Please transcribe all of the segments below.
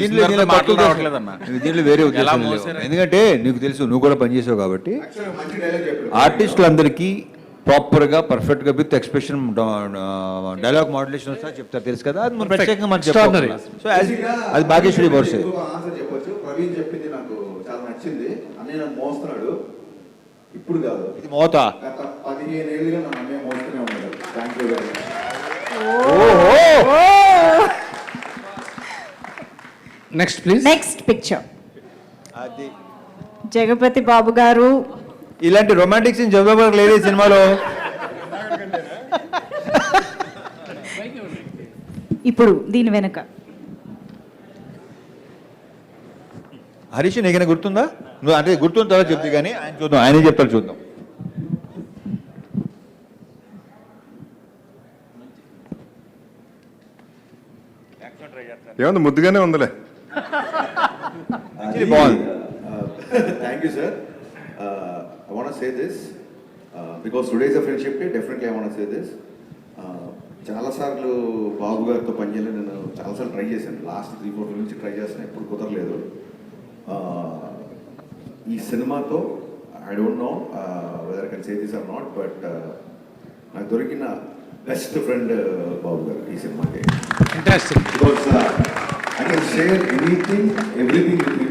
దీంట్లో మాటలు. దీంట్లో వేరే ఉద్దేశం? ఎందుకంటే నీకు తెలుసు నువ్వు కూడా పనిచేసావు కాబట్టి మంచి డైలాగ్ చెప్పారు ఆర్టిస్టులందరికీ ప్రాపర్గా పర్ఫెక్ట్గా విత్ ఎక్స్ప్రెషన్ డైలాగ్ మాడ్యులేషన్ వస్తా చెప్తారు. తెలుసు కదా? అది ప్రత్యేకంగా మనం. చెప్పాలి సో అది భాగ్యశ్రీ వర్సే ఆన్సర్ చెప్పొచ్చు. ప్రవీణ్ చెప్పింది నాకు చాలా నచ్చింది. అన్నయ్య నన్ను మోస్తున్నాడు. ఇప్పుడు కాదు. ఇది మోత? గత పదిహేను ఏళ్ళుగా నన్ను అన్నయ్య మోస్తూనే ఉన్నాడు. Thank you very much next please next picture అది. జగపతి బాబు గారు. ఇలాంటి రొమాంటిక్ సీన్ చదువుకోవడానికి లేదు సినిమాలో. ఇప్పుడు దీని వెనుక. హరీష్ నీకైనా గుర్తుందా? నువ్వు అంటే గుర్తున్న తర్వాత చెప్తే కానీ ఆయన చూద్దాం ఆయనే చెప్తారు చూద్దాం. ఏముంది ముద్దుగానే ఉందిలే. బాగుంది. Thank you sir I want say this because today's friendship day definitely I want say this చాలాసార్లు బాబు గారితో పనిచేయాలని నేను చాలాసార్లు ట్రై చేశాను. లాస్ట్ త్రీ ఫోర్ నుంచి ట్రై చేస్తాను ఎప్పుడు కుదరలేదు. Uh, ఈ సినిమాతో I don't know whether can say this or not but uh, నాకు దొరికిన బెస్ట్ ఫ్రెండ్ బాబు గారు ఈ సినిమాకి. I can share anything everything with me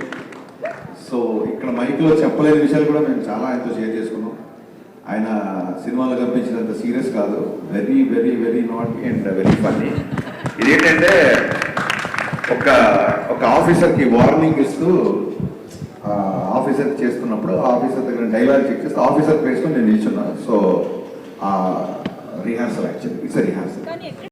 so ఇక్కడ మైక్లో చెప్పలేని విషయాలు కూడా మేము చాలా ఆయనతో షేర్ చేసుకున్నాం. ఆయన సినిమాలో కనిపించినంత సీరియస్ కాదు. Very very very not and very funny ఇదేంటంటే ఒక ఒక ఆఫీసర్కి వార్నింగ్ ఇస్తూ ఆఫీసర్ చేస్తున్నప్పుడు ఆఫీసర్ దగ్గర డైలాగ్ చెక్ చేస్తే ఆఫీసర్ ప్లేస్లో నేను నిల్చున్నాను so rehearsal actually it's rehearsal